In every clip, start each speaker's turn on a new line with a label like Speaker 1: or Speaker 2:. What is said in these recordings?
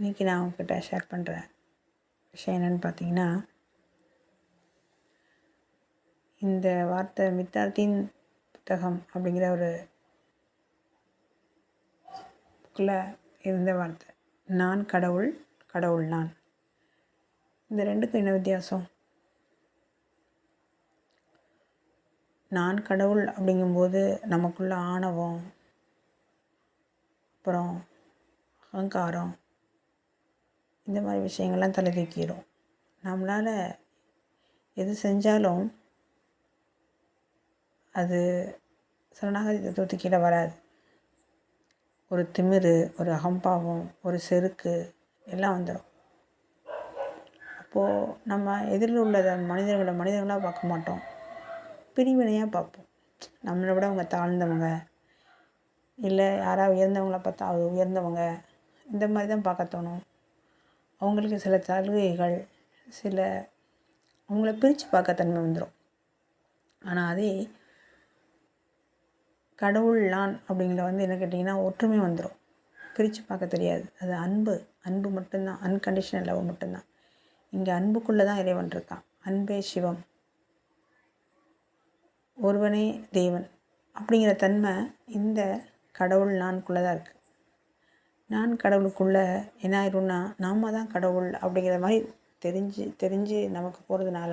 Speaker 1: இன்றைக்கி நான் உங்ககிட்ட ஷேர் பண்ணுற விஷயம் என்னென்னு பார்த்தீங்கன்னா இந்த வார்த்தை மித்தார்த்தின் புத்தகம் அப்படிங்கிற ஒரு புக்கில் இருந்த வார்த்தை. நான் கடவுள் கடவுள் நான். இந்த ரெண்டுக்கும் என்ன வித்தியாசம்? நான் கடவுள் அப்படிங்கும்போது நமக்குள்ள ஆணவம் அப்புறம் அகங்காரம் இந்த மாதிரி விஷயங்கள்லாம் தலை தூக்கிடும் நம்மளால் எது செஞ்சாலும் அது சரணாகதி தத்துவத்து கீழே வராது. ஒரு திமிரு ஒரு அகம்பாவம் ஒரு செருக்கு எல்லாம் வந்துடும் அப்போது நம்ம எதிரில் உள்ள மனிதர்களை மனிதர்களாக பார்க்க மாட்டோம். பிரிவினையாக பார்ப்போம். நம்மளை விட அவங்க தாழ்ந்தவங்க இல்லை யாராவது உயர்ந்தவங்கள பார்த்தா அது உயர்ந்தவங்க. இந்த மாதிரி தான் பார்க்க தோணும். அவங்களுக்கு சில சலுகைகள் சில அவங்கள பிரித்து பார்க்க தன்மை வந்துடும் ஆனால் அதே கடவுள் நான் அப்படிங்கிற வந்து என்ன கேட்டிங்கன்னா ஒற்றுமை வந்துடும் பிரித்து பார்க்க தெரியாது. அது அன்பு. அன்பு மட்டும்தான். அன்கண்டிஷனல் லவ் மட்டும்தான். இங்கே அன்புக்குள்ளே தான் இறைவன் இருக்கான். அன்பே சிவம். ஒருவனே தேவன். அப்படிங்கிற தன்மை இந்த கடவுள் நான்குள்ளே தான் இருக்குது நான் கடவுளுக்குள்ளே என்ன ஆயிரும்னா நாம் தான் கடவுள் அப்படிங்கிற மாதிரி தெரிஞ்சு தெரிஞ்சு நமக்கு போகிறதுனால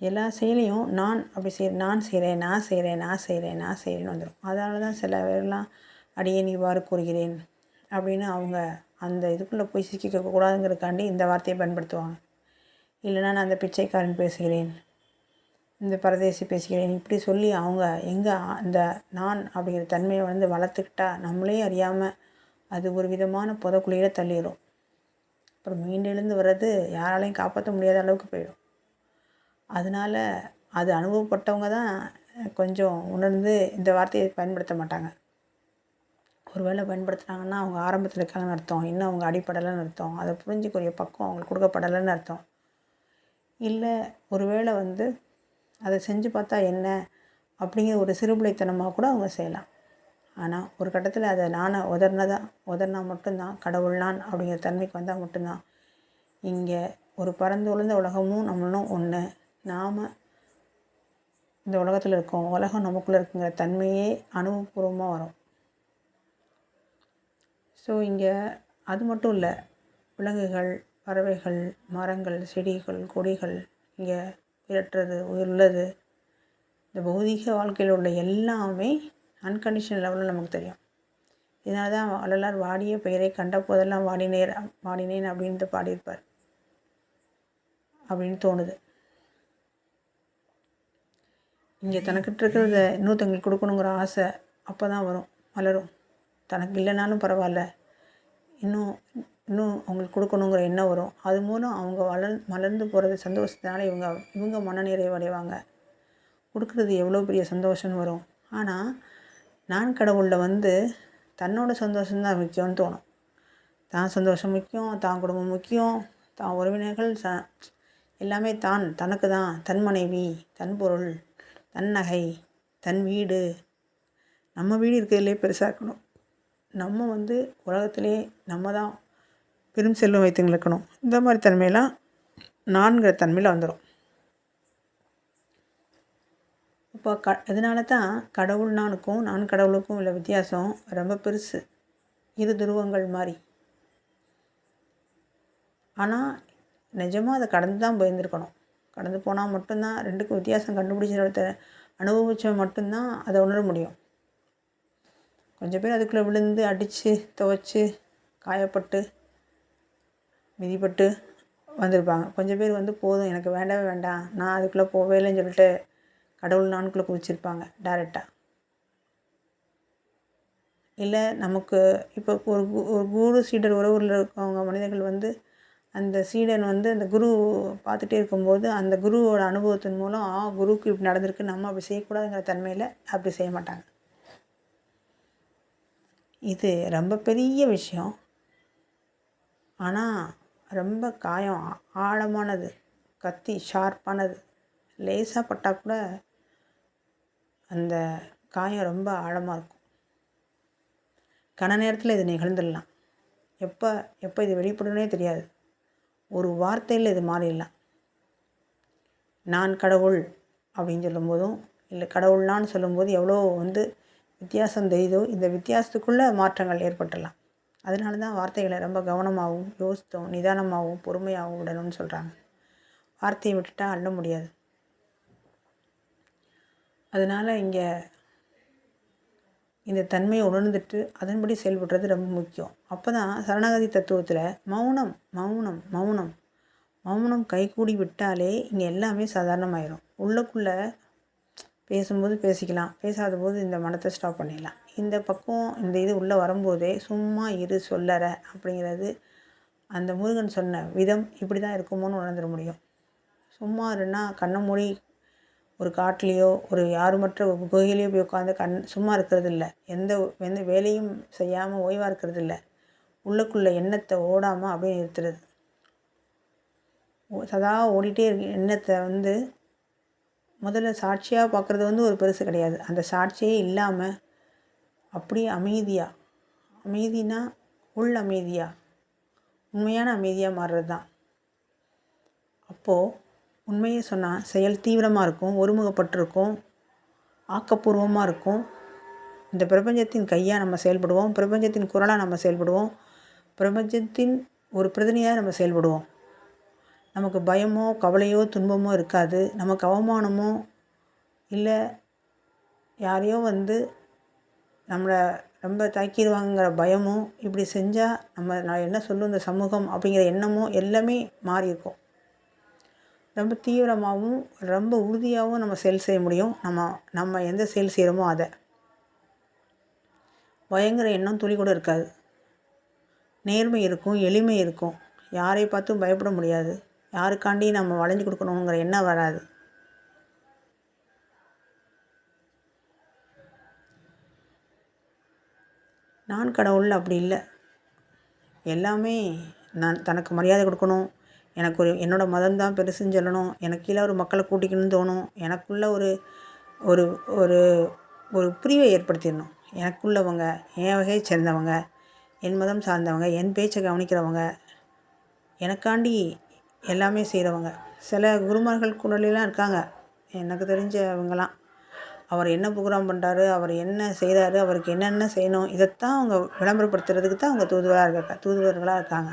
Speaker 1: எல்லா செயலையும் நான் அப்படி செய் நான் செய்கிறேன் நான் செய்கிறேன் நான் செய்கிறேன் நான் செய்கிறேன்னு வந்துடும் அதனால தான் சில பேர்லாம் அடியேன் இவ்வாறு கூறுகிறேன் அப்படின்னு அவங்க அந்த இதுக்குள்ளே போய் சிக்கிக்க கூடாதுங்கிறதுக்காண்டி இந்த வார்த்தையை பயன்படுத்துவாங்க. இல்லைனா நான் அந்த பிச்சைக்காரன் பேசுகிறேன் இந்த பரதேசி பேசுகிறேன் இப்படி சொல்லி அவங்க எங்கே அந்த நான் அப்படிங்கிற தன்மையை வந்து வளர்த்துக்கிட்டா நம்மளே அறியாமல் அது ஒரு விதமான புதக்குழியில தள்ளிடும் அப்புறம் மீண்டெழுந்து வர்றது யாராலையும் காப்பாற்ற முடியாத அளவுக்கு போயிடும். அதனால் அது அனுபவப்பட்டவங்க தான் கொஞ்சம் உணர்ந்து இந்த வார்த்தையை பயன்படுத்த மாட்டாங்க. ஒரு வேளை பயன்படுத்துனாங்கன்னா அவங்க ஆரம்பத்தில் இருக்காங்கன்னு அர்த்தம். இன்னும் அவங்க அடிப்படலைன்னு அர்த்தம். அதை புரிஞ்சுக்கூடிய பக்கம் அவங்களுக்கு கொடுக்கப்படலைன்னு அர்த்தம். இல்லை ஒரு வேளை வந்து அதை செஞ்சு பார்த்தா என்ன அப்படிங்கிற ஒரு சிறுபிள்ளைத்தனமாக கூட அவங்க செய்யலாம். ஆனால் ஒரு கட்டத்தில் அதை நானை உதர்னதா உதர்னா மட்டும்தான் கடவுள் நான் அப்படிங்கிற தன்மைக்கு வந்தால் மட்டும்தான். இங்கே ஒரு பறந்து உழந்த உலகமும் நம்மளும் ஒன்று நாம் இந்த உலகத்தில் இருக்கோம். உலகம் நமக்குள்ளே இருக்குங்கிற தன்மையே அனுபவபூர்வமாக வரும். ஸோ இங்கே அது மட்டும் இல்லை. விலங்குகள் பறவைகள் மரங்கள் செடிகள் கொடிகள் இங்கே உயிரற்றது உயிருள்ளது இந்த பௌதீக வாழ்க்கையில் உள்ள எல்லாமே அன்கண்டிஷனல் லெவலில் நமக்கு தெரியும். இதனால தான் வள்ளலார் வாடிய பெயரை கண்ட போதெல்லாம் வாடினேர் வாடினேன் அப்படின்ட்டு பாடியிருப்பார். அப்படின்னு தோணுது. இங்கே தனக்கிட்ட இருக்கிறத இன்னொருத்தங்களுக்கு கொடுக்கணுங்கிற ஆசை அப்போ தான் வரும். மலரும். தனக்கு இல்லைனாலும் பரவாயில்ல. இன்னும் இன்னும் அவங்களுக்கு கொடுக்கணுங்கிற எண்ணம் வரும். அது மூலம் அவங்க வளர் மலர்ந்து போகிறது சந்தோஷத்தினால இவங்க இவங்க மனநிறைவு அடைவாங்க. கொடுக்குறது எவ்வளோ பெரிய சந்தோஷம்னு வரும். ஆனால் நான் கடவுளில் வந்து தன்னோட சந்தோஷம்தான் முக்கியம்னு தோணும். தான் சந்தோஷம் முக்கியம் தான் குடும்பம் முக்கியம் தான் உறவினர்கள் ச எல்லாமே தான் தனக்கு தான் தன் மனைவி தன் பொருள் தன் நகை தன் வீடு. நம்ம வீடு இருக்கிறதுலே பெருசாக இருக்கணும். நம்ம வந்து உலகத்திலே நம்ம தான் பெரும் செல்வம் வைத்துங்களுக்கணும் இந்த மாதிரி தன்மையெல்லாம் நான்கிற தன்மையில் வந்துடும் இப்போ க இதனால தான் கடவுள் நானுக்கும் நான் கடவுளுக்கும் உள்ள வித்தியாசம் ரொம்ப பெருசு. இரு துருவங்கள் மாதிரி ஆனால் நிஜமாக அதை கடந்து தான் போயிருந்துருக்கணும். கடந்து போனால் மட்டும்தான் ரெண்டுக்கும் வித்தியாசம் கண்டுபிடிச்ச அனுபவிச்ச மட்டும்தான் அதை உணர முடியும். கொஞ்சம் பேர் அதுக்குள்ளே விழுந்து அடித்து துவைச்சி காயப்பட்டு மிதிப்பட்டு வந்திருப்பாங்க. கொஞ்சம் பேர் வந்து போதும் எனக்கு வேண்டவே வேண்டாம். நான் அதுக்குள்ளே போவே இல்லைன்னு சொல்லிட்டு கடவுள் நான்குள்ளே குதிச்சிருப்பாங்க டேரெக்டாக இல்லை நமக்கு இப்போ ஒரு ஒரு குரு சீடர் உறவுகளில் இருக்கவங்க மனிதர்கள் வந்து அந்த சீடன் வந்து அந்த குரு பார்த்துட்டே இருக்கும்போது அந்த குருவோட அனுபவத்தின் மூலம் ஆ குருவுக்கு இப்படி நடந்திருக்கு நம்ம அப்படி செய்யக்கூடாதுங்கிற தன்மையில் அப்படி செய்ய மாட்டாங்க. இது ரொம்ப பெரிய விஷயம். ஆனால் ரொம்ப காயம் ஆழமானது கத்தி ஷார்ப்பானது லேசாக பட்டால் கூட அந்த காயம் ரொம்ப ஆழமாக இருக்கும். கன நேரத்தில் இது நிகழ்ந்துடலாம். எப்போ எப்போ இது வெளிப்படுனே தெரியாது. ஒரு வார்த்தையில் இது மாறிடலாம். நான் கடவுள் அப்படின்னு சொல்லும்போதும் இல்லை கடவுள்னான்னு சொல்லும்போது எவ்வளோ வந்து வித்தியாசம் தெரியுதோ இந்த வித்தியாசத்துக்குள்ளே மாற்றங்கள் ஏற்பட்டுடலாம். அதனால தான் வார்த்தைகளை ரொம்ப கவனமாகவும் யோசித்தோம் நிதானமாகவும் பொறுமையாகவும் விடணும்னு சொல்கிறாங்க வார்த்தையை விட்டுட்டால் அள்ள முடியாது. அதனால் இங்கே இந்த தன்மையை உணர்ந்துட்டு அதன்படி செயல்படுறது ரொம்ப முக்கியம். அப்போ தான் சரணாகதி தத்துவத்தில் மௌனம் மௌனம் மௌனம் மௌனம் கைகூடி விட்டாலே இங்கே எல்லாமே சாதாரணமாயிரும். உள்ளக்குள்ளே பேசும்போது பேசிக்கலாம். பேசாத போது இந்த மனத்தை ஸ்டாப் பண்ணிடலாம். இந்த பக்கம் இந்த இது உள்ளே வரும்போதே சும்மா இரு சொல்லற அப்படிங்கிறது அந்த முருகன் சொன்ன விதம் இப்படி தான் இருக்குமோன்னு உணர்ந்துட முடியும். சும்மா இருன்னா கண்ணை மூடி ஒரு காட்டிலையோ ஒரு யாருமற்ற குகையிலையோ போய் உட்காந்து கண் சும்மா இருக்கிறது இல்லை எந்த எந்த வேலையும் செய்யாமல் ஓய்வாக இருக்கிறது இல்லை உள்ளுக்குள்ளே எண்ணத்தை ஓடாமல் அப்படியே நிறுத்துறது. சதா ஓடிட்டே இருக்க. எண்ணத்தை வந்து முதல்ல சாட்சியாக பார்க்குறது வந்து ஒரு பெருசு கிடையாது. அந்த சாட்சியே இல்லாமல் அப்படியே அமைதியாக அமைதினா உள் அமைதியாக உண்மையான அமைதியாக மாறுறது தான் அப்போது உண்மையை சொன்னால் செயல் தீவிரமாக இருக்கும் ஒருமுகப்பட்டிருக்கும் ஆக்கப்பூர்வமாக இருக்கும். இந்த பிரபஞ்சத்தின் கையாக நம்ம செயல்படுவோம் பிரபஞ்சத்தின் குரலாக நம்ம செயல்படுவோம் பிரபஞ்சத்தின் ஒரு பிரதிநிதியாக நம்ம செயல்படுவோம். நமக்கு பயமோ கவலையோ துன்பமோ இருக்காது. நமக்கு அவமானமோ இல்லை யாரையோ வந்து நம்மளை ரொம்ப தாக்கிடுவாங்கிற பயமும் இப்படி செஞ்சால் நம்ம நான் என்ன சொல்லும் இந்த சமூகம் அப்படிங்கிற எண்ணமோ எல்லாமே மாறி இருக்கும் ரொம்ப தீவிரமாகவும் ரொம்ப உறுதியாகவும் நம்ம செயல் செய்ய முடியும். நம்ம நம்ம எந்த செயல் செய்கிறோமோ அதை. பயங்கர எண்ணம் துளி கூட இருக்காது. நேர்மை இருக்கும் எளிமை இருக்கும். யாரை பார்த்தும் பயப்பட முடியாது. யாருக்காண்டி நம்ம வளைஞ்சு கொடுக்கணுங்கிற எண்ணம் வராது. நான் கடவுள் அப்படி இல்லை. எல்லாமே நான் தனக்கு மரியாதை கொடுக்கணும். எனக்கு ஒரு என்னோடய மதம் தான் பெருசுன்னு சொல்லணும். எனக்கு கீழே ஒரு மக்களை கூட்டிக்கணும்னு தோணும். எனக்குள்ள ஒரு ஒரு ஒரு ஒரு புரிவை ஏற்படுத்திடணும். எனக்குள்ளவங்க என் வகையை சேர்ந்தவங்க என் மதம் சார்ந்தவங்க என் பேச்சை கவனிக்கிறவங்க எனக்காண்டி எல்லாமே செய்கிறவங்க சில குருமார்கள் குரலெலாம் இருக்காங்க. எனக்கு தெரிஞ்சவங்களாம் அவர் என்ன ப்ரோக்ராம் பண்ணுறாரு அவர் என்ன செய்கிறாரு அவருக்கு என்னென்ன செய்யணும் இதைத்தான் அவங்க விளம்பரப்படுத்துறதுக்கு தான் அவங்க தூதுவராக இருக்க தூதுவர்களாக இருக்காங்க.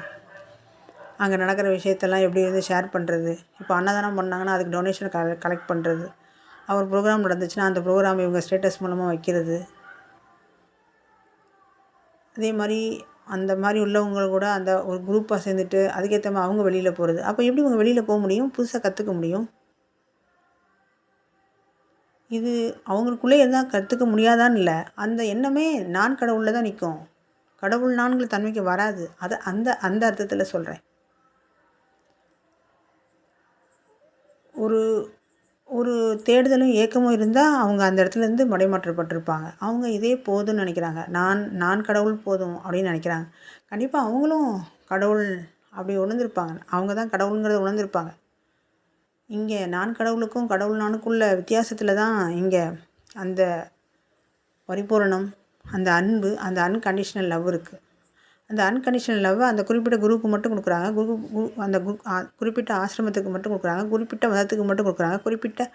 Speaker 1: அங்கே நடக்கிற விஷயத்தெல்லாம் எப்படி இருந்து ஷேர் பண்ணுறது இப்போ அன்னதானம் பண்ணாங்கன்னா அதுக்கு டொனேஷன் க கலெக்ட் பண்ணுறது அவர் ப்ரோக்ராம் நடந்துச்சுன்னா அந்த ப்ரோக்ராம் இவங்க ஸ்டேட்டஸ் மூலமாக வைக்கிறது. அதே மாதிரி அந்த மாதிரி உள்ளவங்க கூட அந்த ஒரு குரூப்பாக சேர்ந்துட்டு அதுக்கேற்ற மாதிரி அவங்க வெளியில் போகிறது அப்போ எப்படி இவங்க வெளியில் போக முடியும்? புதுசாக கற்றுக்க முடியும்? இது அவங்களுக்குள்ளே இருந்தால் கற்றுக்க முடியாதான்னு இல்லை. அந்த எண்ணமே நான் கடவுளில் தான் நிற்கும் கடவுள் நான்கிற தன்மைக்கு வராது. அதை அந்த அந்த அர்த்தத்தில் சொல்கிறேன் ஒரு ஒரு தேடுதலும் ஏக்கமும் இருந்தால் அவங்க அந்த இடத்துலேருந்து மடைமாற்றப்பட்டிருப்பாங்க. அவங்க இதே போதும்னு நினைக்கிறாங்க. நான் நான் கடவுள் போதும் அப்படின்னு நினைக்கிறாங்க. கண்டிப்பாக அவங்களும் கடவுள் அப்படி உணர்ந்திருப்பாங்க. அவங்க தான் கடவுளுங்கிறத உணர்ந்திருப்பாங்க. இங்கே நான் கடவுளுக்கும் கடவுள் நானுக்குள்ள வித்தியாசத்தில் தான் இங்கே அந்த பரிபூரணம் அந்த அன்பு அந்த அன்கண்டிஷ்னல் லவ் இருக்குது அந்த அன்கண்டிஷனல் லவ் அந்த குறிப்பிட்ட குரூப்புக்கு மட்டும் கொடுக்குறாங்க. குரு குரு அந்த குரு குறிப்பிட்ட ஆசிரமத்துக்கு மட்டும் கொடுக்குறாங்க. குறிப்பிட்ட மதத்துக்கு மட்டும் கொடுக்குறாங்க. குறிப்பிட்ட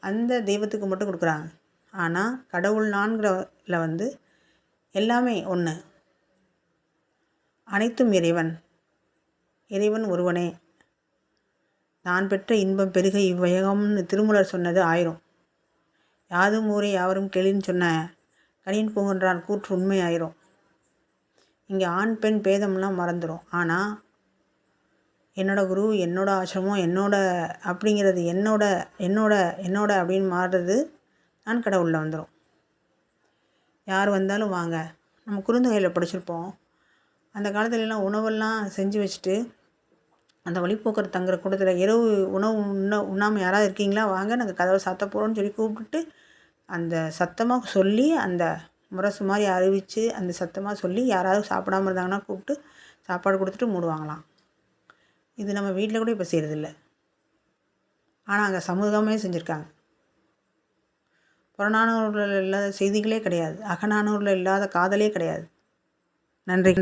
Speaker 1: அந்த தெய்வத்துக்கு மட்டும் கொடுக்குறாங்க. ஆனால் கடவுள் நான்கிறல வந்து எல்லாமே ஒன்று அனைத்தும் இறைவன். இறைவன் ஒருவனே. நான் பெற்ற இன்பம் பெருக இவ்வையகம்னு திருமலர் சொன்னது ஆயிரும். யாதும் ஊரே யாவரும் கேளின்னு சொன்ன கனியன் பூங்கன்றான் கூற்று உண்மை ஆயிரும். இங்கே ஆண் பெண் பேதம்லாம் மறந்துடும் ஆனால் என்னோடய குரு என்னோடய ஆசிரமம் என்னோட அப்படிங்கிறது என்னோட என்னோட என்னோட அப்படின்னு மாறுறது நான் கடவுளில் வந்துடும் யார் வந்தாலும் வாங்க. நம்ம குறுந்தொகையில் படிச்சிருப்போம். அந்த காலத்துலலாம் உணவெல்லாம் செஞ்சு வச்சுட்டு அந்த வழிப்போக்கர் தங்குற கூட்டத்தில் இரவு உணவு உண்ண உண்ணாமல் யாராவது இருக்கீங்களா? வாங்க நாங்கள் கதவை சாத்த போகிறோம்னு சொல்லி கூப்பிட்டுட்டு அந்த சத்தமாக சொல்லி அந்த முரசு மாதிரி அறிவித்து அந்த சத்தமாக சொல்லி யாராவது சாப்பிடாம இருந்தாங்கன்னா கூப்பிட்டு சாப்பாடு கொடுத்துட்டு மூடுவாங்களாம். இது நம்ம வீட்டில் கூட இப்போ செய்கிறதில்ல ஆனால் அங்கே சமூகமே செஞ்சுருக்காங்க. புறநானூரில் இல்லாத செய்திகளே கிடையாது. அகநானூரில் இல்லாத காதலே கிடையாது. நன்றி.